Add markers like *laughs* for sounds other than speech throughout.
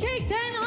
Take that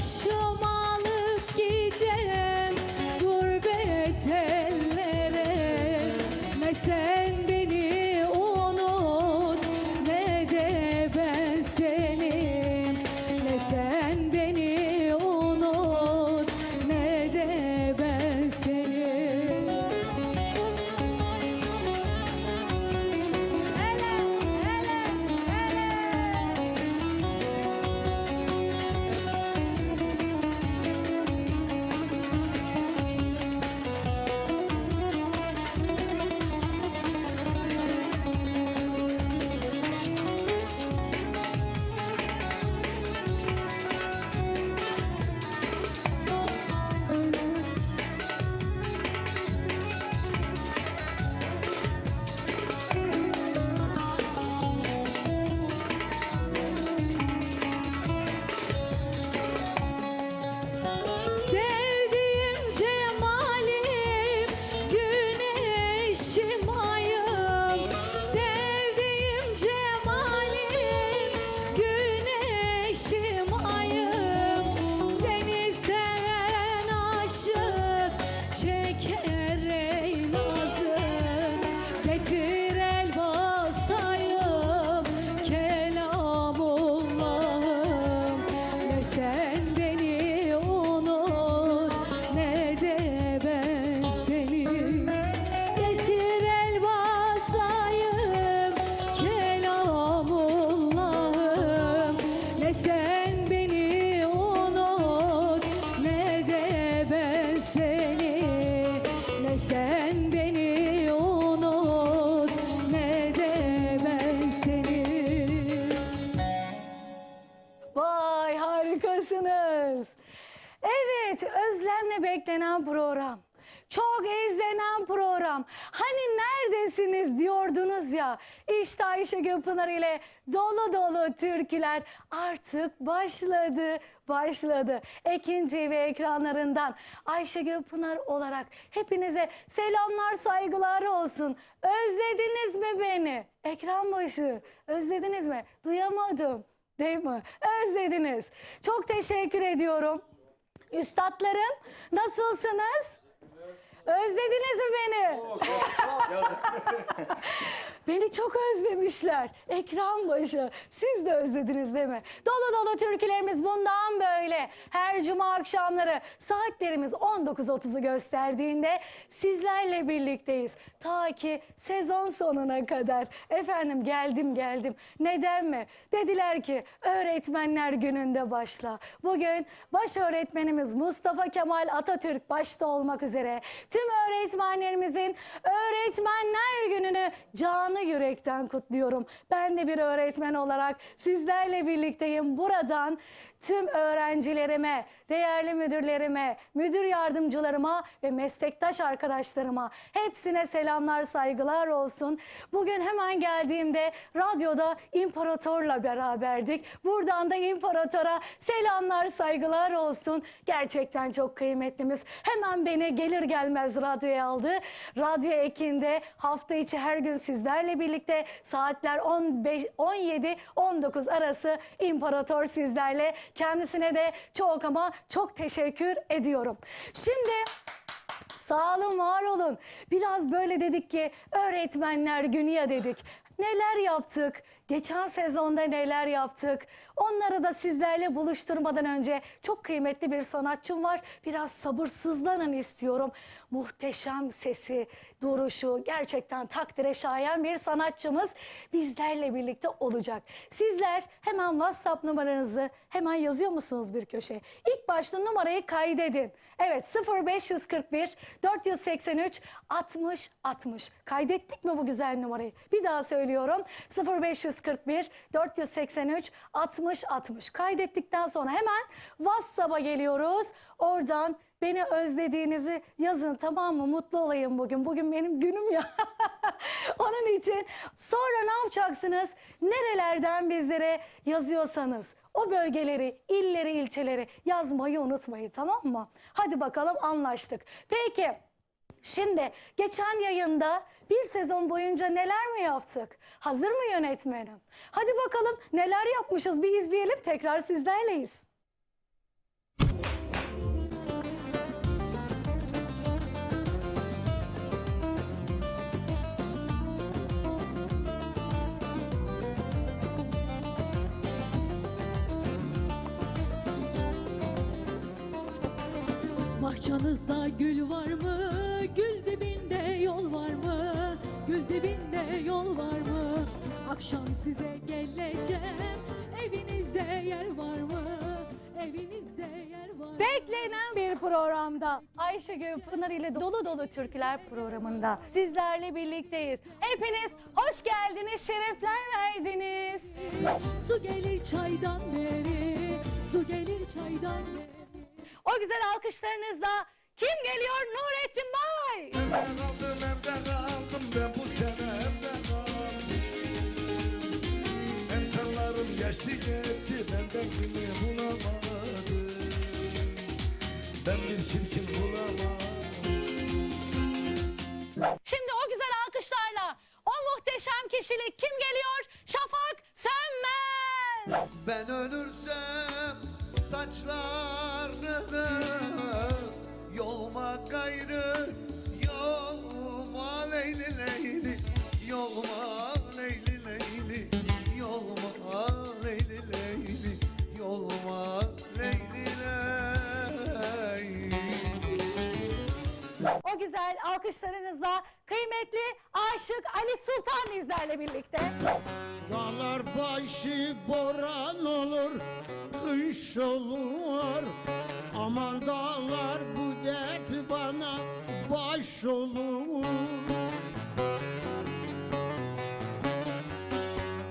show. İşte Ayşe Göpınar ile dolu dolu türküler artık başladı, başladı. Ekin TV ekranlarından Ayşe Göpınar olarak hepinize selamlar, saygılar olsun. Özlediniz mi beni? Ekran başı. Özlediniz mi? Duyamadım. Değil mi? Özlediniz. Çok teşekkür ediyorum. Üstadlarım nasılsınız? Özlediniz mi beni? *laughs* Beni çok özlemişler. Ekran başı. Siz de özlediniz değil mi? Dolu dolu türkülerimiz bundan böyle. Her cuma akşamları saatlerimiz 19.30'u gösterdiğinde sizlerle birlikteyiz. Ta ki sezon sonuna kadar. Efendim geldim geldim. Neden mi? Dediler ki öğretmenler gününde başla. Bugün baş öğretmenimiz Mustafa Kemal Atatürk başta olmak üzere tüm öğretmenlerimizin öğretmenler gününü canı yürekten kutluyorum. Ben de bir öğretmen olarak sizlerle birlikteyim. Buradan tüm öğrencilerime, değerli müdürlerime, müdür yardımcılarıma ve meslektaş arkadaşlarıma hepsine selamlar, saygılar olsun. Bugün hemen geldiğimde radyoda imparatorla beraberdik. Buradan da imparatora selamlar, saygılar olsun. Gerçekten çok kıymetlimiz. Hemen beni gelir gelmez radyoya aldı. Radyo Ekin'de hafta içi her gün sizlerle birlikte saatler 15 17 19 arası imparator sizlerle. Kendisine de çok ama çok teşekkür ediyorum. Şimdi Sağ olun, var olun. Biraz böyle dedik ki öğretmenler günü ya dedik. Neler yaptık? Geçen sezonda neler yaptık? Onları da sizlerle buluşturmadan önce çok kıymetli bir sanatçım var. Biraz sabırsızlanın istiyorum. Muhteşem sesi, duruşu gerçekten takdire şayan bir sanatçımız bizlerle birlikte olacak. Sizler hemen WhatsApp numaranızı hemen yazıyor musunuz bir köşeye? İlk başta numarayı kaydedin. Evet 0541 483 60 60. Kaydettik mi bu güzel numarayı? Bir daha söylüyorum. 0541 483 60 60. Kaydettikten sonra hemen WhatsApp'a geliyoruz. Oradan beni özlediğinizi yazın tamam mı? Mutlu olayım bugün. Bugün benim günüm ya. *laughs* Onun için sonra ne yapacaksınız? Nerelerden bizlere yazıyorsanız o bölgeleri, illeri, ilçeleri yazmayı unutmayın tamam mı? Hadi bakalım anlaştık. Peki Şimdi geçen yayında bir sezon boyunca neler mi yaptık? Hazır mı yönetmenim? Hadi bakalım neler yapmışız bir izleyelim tekrar sizlerleyiz. Bahçanızda gül var mı? Yol var mı? Akşam size geleceğim. Evinizde yer var mı? Evinizde yer var mı? Beklenen bir programda Ayşe Gökpınar ile dolu dolu türküler programında sizlerle birlikteyiz. Hepiniz hoş geldiniz, şerefler verdiniz. Su gelir çaydan beri. Su gelir çaydan beri. O güzel alkışlarınızla kim geliyor? Nurettin Bay. Ölürsem saçlarını Yolma gayrı Yolma leyli leyli Yolma güzel alkışlarınızla kıymetli aşık Ali Sultan bizlerle birlikte. Dağlar başı boran olur, kış olur. Aman dağlar bu dert bana baş olur.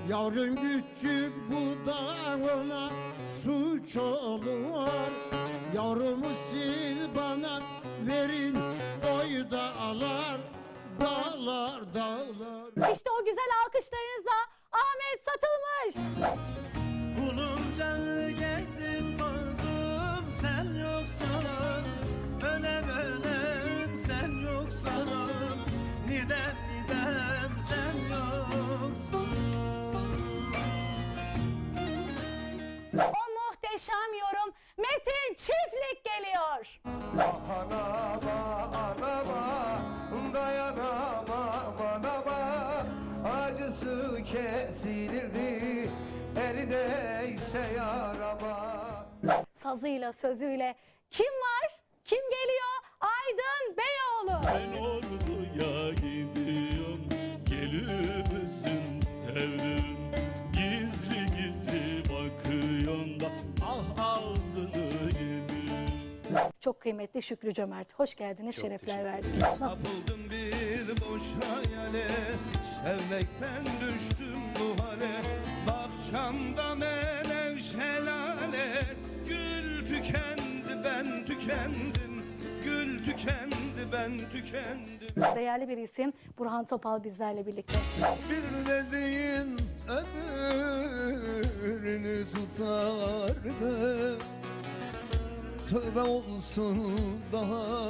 Yavrum küçük bu dağına suç olur. Yavrumu siz bana Oyu da alar Dağlar dağlar İşte o güzel alkışlarınızla Ahmet Satılmış. Bulunca gezdim koydum sen yoksun Sözüyle kim var? Kim geliyor? Aydın Beyoğlu. Ben orduya gidiyorum Gelir misin sevdim Gizli gizli bakıyorsun da Ah ağzını yedim Çok kıymetli Şükrü Cömert. Hoş geldiniz, şerefler verdiniz. Kapıldım bir boş hayale Sevmekten düştüm bu hale Bahçamda melev şelale tükendi ben tükendim. Gül tükendi ben tükendim. Değerli bir isim Burhan Topal bizlerle birlikte. Bir dediğin ömrünü tutardı. Tövbe olsun daha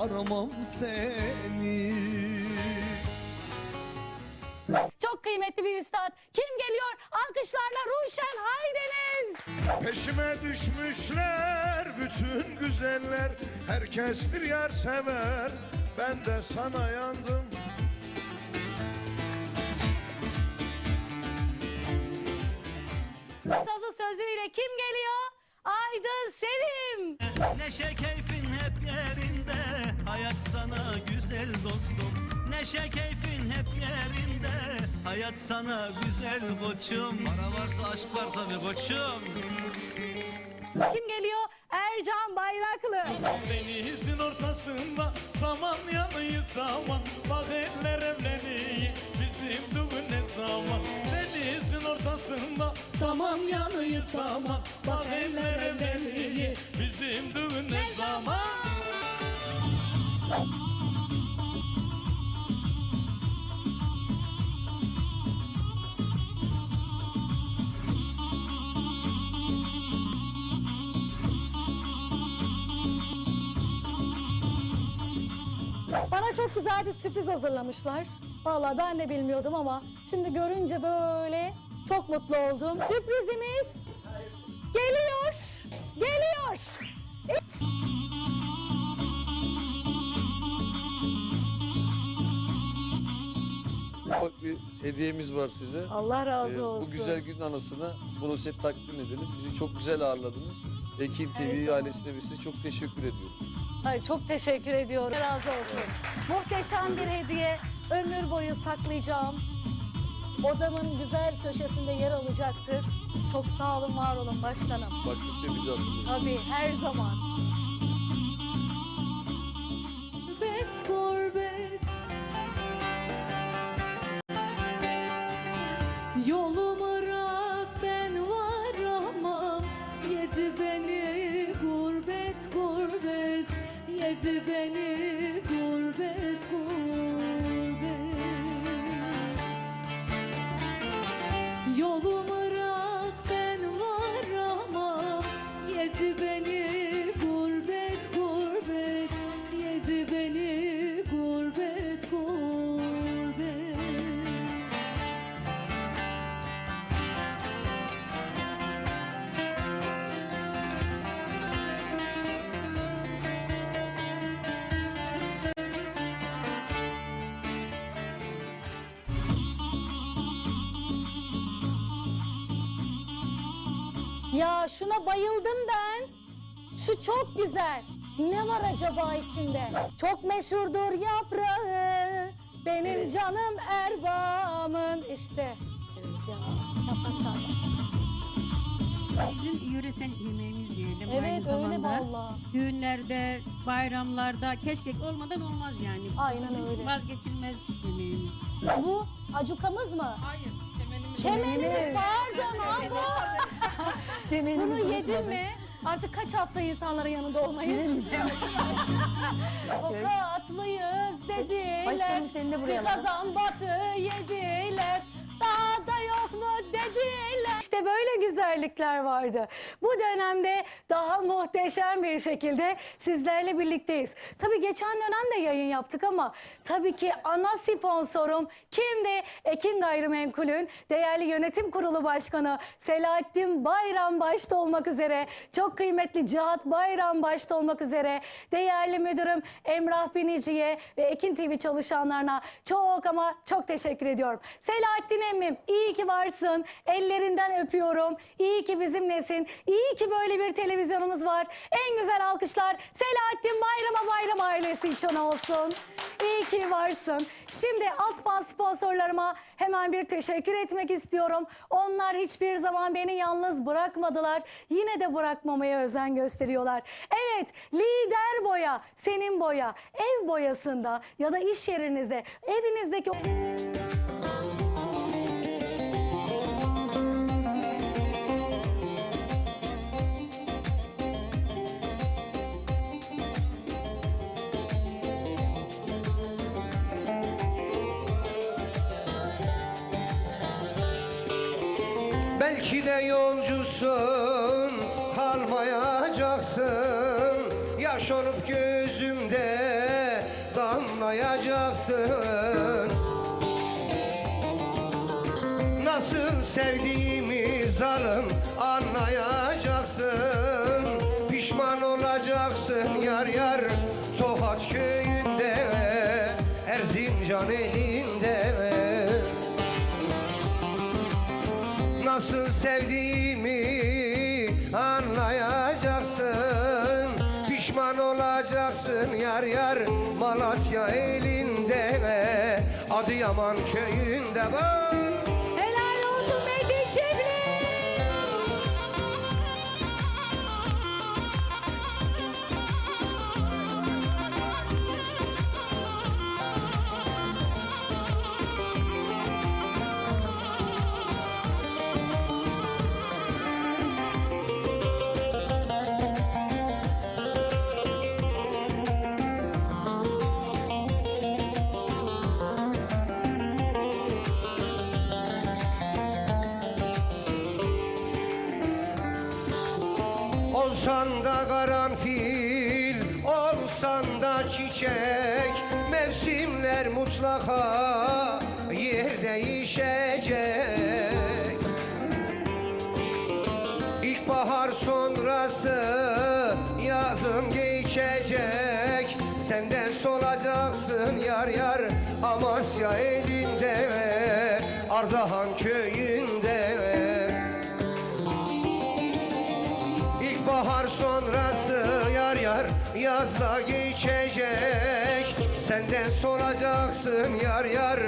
aramam seni Çok kıymetli bir üstad. Kim geliyor? Alkışlarla Ruşen Haydeniz. Peşime düşmüşler bütün güzeller Herkes bir yer sever Ben de sana yandım Sazı sözüyle kim geliyor? Aydın Sevim. Neşe keyfin hep yerinde Hayat sana güzel dostum Neşe keyfin hep yerinde. Hayat sana güzel koçum. Para varsa aşk var tabi koçum. Kim geliyor? Ercan Bayraklı. Denizin ortasında Zaman yanıyı zaman. Bak eller evleniyi Bizim düğün ne zaman? Denizin ortasında Saman yanıyı saman Bak eller evleniyi Bana çok güzel bir sürpriz hazırlamışlar. Vallahi ben de bilmiyordum ama şimdi görünce böyle çok mutlu oldum. Sürprizimiz geliyor. Geliyor. Ufak bir hediyemiz var size. Allah razı Ee, olsun. bu güzel gün anısına bunu size takdim edelim. Bizi çok güzel ağırladınız. Ekin TV ailesine ve size çok teşekkür ediyorum. Ay, çok teşekkür ediyorum. Razı olsun. Muhteşem bir hediye. Ömür boyu saklayacağım. Odamın güzel köşesinde yer alacaktır. Çok sağ olun, var olun başkanım. Baktıkça bizi hatırlıyorsunuz. Tabii her zaman. Gurbet gurbet Yolum Yedi beni Bayıldım ben. Şu çok güzel. Ne var acaba içinde? Çok meşhurdur yaprağı. Benim canım Erbam'ın işte. Evet ya. Bizim yöresel yemeğimiz diyelim Evet aynı öyle zamanda. valla. Düğünlerde, bayramlarda keşkek olmadan olmaz yani. Aynen Bizim öyle. Vazgeçilmez yemeğimiz. Bu acukamız mı? Hayır, çemenimiz. Çemenimiz pardon abla. Bunu yedin mi? Artık kaç hafta insanların yanında olmayı? Çok *laughs* rahatlıyız dediler. Başkanım seni de buraya alalım. kazan batı yediler. Daha da yok mu dediler. İşte böyle güzellikler vardı. Bu dönemde daha muhteşem bir şekilde sizlerle birlikteyiz. Tabii geçen dönem de yayın yaptık ama tabii ki ana sponsorum kimdi? Ekin Gayrimenkul'ün değerli yönetim kurulu başkanı Selahattin Bayram başta olmak üzere çok kıymetli Cihat Bayram başta olmak üzere değerli müdürüm Emrah Binici'ye ve Ekin TV çalışanlarına çok ama çok teşekkür ediyorum. Selahattin emmim iyi ki varsın. Ellerinden öpüyorum. İyi ki bizimlesin. İyi ki böyle bir televizyonumuz var. En güzel alkışlar Selahattin Bayram'a Bayram ailesi için olsun. İyi ki varsın. Şimdi Altban sponsorlarıma hemen bir teşekkür etmek istiyorum. Onlar hiçbir zaman beni yalnız bırakmadılar. Yine de bırakmamaya özen gösteriyorlar. Evet, lider boya, senin boya, ev boyasında ya da iş yerinizde, evinizdeki Belki de yolcusun kalmayacaksın. Yaş olup gözümde damlayacaksın. Nasıl sevdiğimi zalim anlayacaksın. Pişman olacaksın yar yar Tokat köyünde Erzincan elinde Nasıl sevdiğimi anlayacaksın. Pişman olacaksın yar yar. Malasya elinde Adıyaman köyünde bak helal olsun Metin Çevli. Olsan da karanfil, olsan da çiçek Mevsimler mutlaka yer değişecek İlkbahar sonrası yazım geçecek. Senden solacaksın yar yar Amasya elinde Ardahan köyünde sonrası yar yar yazda geçecek. Senden soracaksın yar yar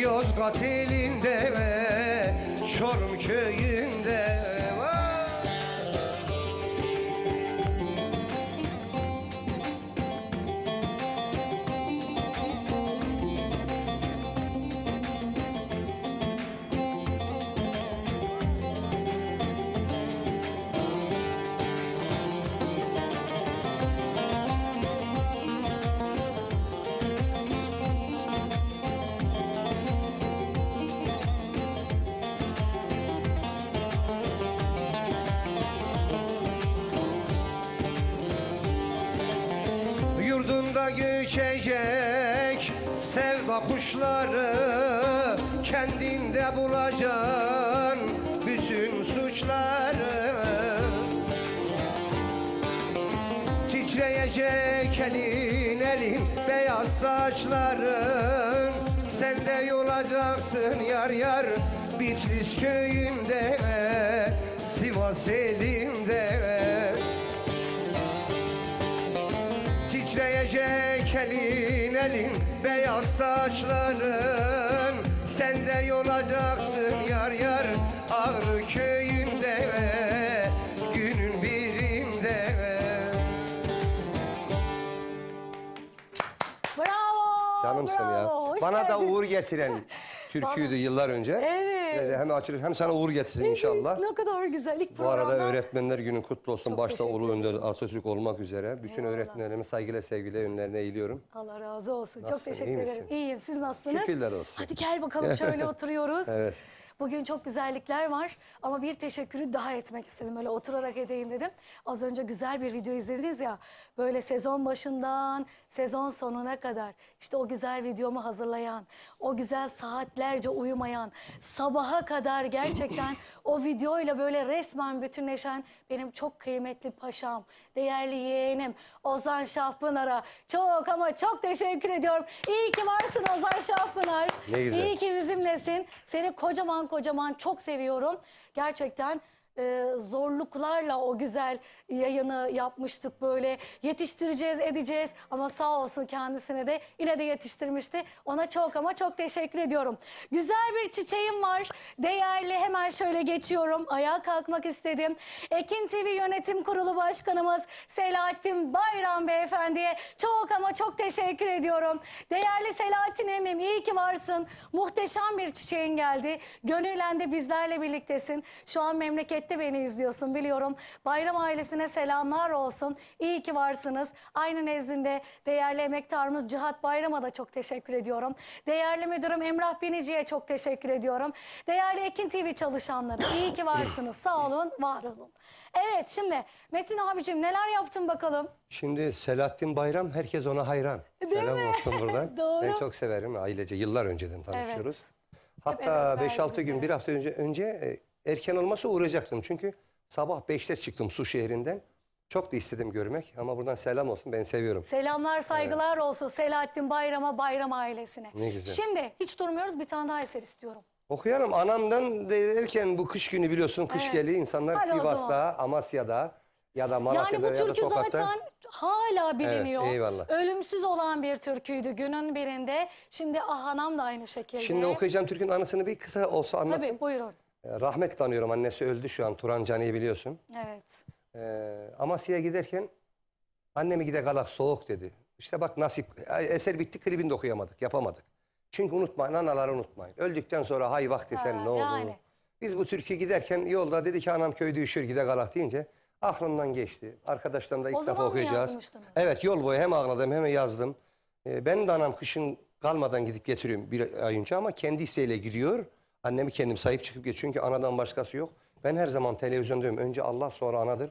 Yozgat elinde Çorum köyünde sevda kuşları Kendinde bulacaksın bütün suçları. Titreyecek elin elin beyaz saçların. Sen de yolacaksın yar yar Bitlis köyünde Sivas elinde. Titreyecek elin elin beyaz saçların Sen de yolacaksın yar yar Ağrı köyünde Günün birinde Bravo. Canımsın ya. bravo. Hoş Bana da geldin. uğur getiren *laughs* türküydü yıllar önce. Evet. Evet. Hem açılır hem sana uğur getirsin inşallah. Ne kadar güzel. İlk Bu arada öğretmenler günün kutlu olsun. Çok Başta teşekkür Ulu Önder Atatürk olmak üzere. Bütün Eyvallah. öğretmenlerimi saygıyla sevgiyle önlerine eğiliyorum. Allah razı olsun. Çok Nasılsın, teşekkür iyi ederim. misin? İyiyim. Siz nasılsınız? Şükürler olsun. Hadi gel bakalım şöyle *laughs* oturuyoruz. Evet. Bugün çok güzellikler var ama bir teşekkürü daha etmek istedim. Öyle oturarak edeyim dedim. Az önce güzel bir video izlediniz ya. Böyle sezon başından sezon sonuna kadar işte o güzel videomu hazırlayan, o güzel saatlerce uyumayan, sabaha kadar gerçekten *laughs* o videoyla böyle resmen bütünleşen benim çok kıymetli paşam, değerli yeğenim Ozan Şahpınar'a çok ama çok teşekkür ediyorum. İyi ki varsın Ozan Şahpınar. Ne güzel. İyi ki bizimlesin. Seni kocaman kocaman çok seviyorum. Gerçekten e, zorluklarla o güzel yayını yapmıştık böyle. Yetiştireceğiz, edeceğiz ama sağ olsun kendisine de yine de yetiştirmişti. Ona çok ama çok teşekkür ediyorum. Güzel bir çiçeğim var. Değerli hemen şöyle geçiyorum. Ayağa kalkmak istedim. Ekin TV Yönetim Kurulu Başkanımız Selahattin Bayram Beyefendi'ye çok ama çok teşekkür ediyorum. Değerli Selahattin emmim iyi ki varsın. Muhteşem bir çiçeğin geldi. Gönüllen de bizlerle birliktesin. Şu an memlekette beni izliyorsun biliyorum. Bayram ailesine selamlar olsun. İyi ki varsınız. Aynı nezdinde değerli emektarımız Cihat Bayram'a da çok teşekkür ediyorum. Değerli müdürüm Emrah Binici'ye çok teşekkür ediyorum. Değerli Ekin TV çalışanları iyi ki varsınız. Sağ olun, var olun. Evet şimdi Metin abicim neler yaptın bakalım? Şimdi Selahattin Bayram herkes ona hayran. Değil Selam mi? olsun buradan. *laughs* Doğru. Ben çok severim ailece yıllar önceden tanışıyoruz. beraber Hatta 5-6 gün bir hafta önce önce e, erken olmasa uğrayacaktım. Çünkü sabah 5'te çıktım Su şehrinden. Çok da istedim görmek ama buradan selam olsun ben seviyorum. Selamlar, saygılar olsun Selahattin Bayram'a, Bayram ailesine. Ne güzel. Şimdi hiç durmuyoruz bir tane daha eser istiyorum. Okuyalım anamdan derken bu kış günü biliyorsun kış Evet. geliyor insanlar Hadi o. Sivas'ta, Amasya'da ya da Yani Malatya'da bu ya da türkü zaten hala biliniyor. eyvallah. Ölümsüz olan bir türküydü günün birinde. Şimdi ah anam da aynı şekilde. Şimdi okuyacağım Türk'ün anısını bir kısa olsa anlatayım. Tabii buyurun. E, Rahmet tanıyorum annesi öldü şu an Turan Cani'yi biliyorsun. Evet. Ee, Amasya'ya giderken annemi gide kalak soğuk dedi. İşte bak nasip. Eser bitti klibini de okuyamadık, yapamadık. Çünkü unutmayın, anaları unutmayın. Öldükten sonra hay vakti Ha, sen ne oldu? yani. Biz bu türkü giderken yolda dedi ki anam köyde üşür gide kalak deyince aklımdan geçti. Arkadaşlarımla ilk defa okuyacağız. Evet yol boyu hem ağladım hem yazdım. Ee, ben de anam kışın kalmadan gidip getiriyorum bir ay önce ama kendi isteğiyle gidiyor. Annemi kendim sahip çıkıp geçiyor çünkü anadan başkası yok. Ben her zaman televizyondayım. Önce Allah sonra anadır.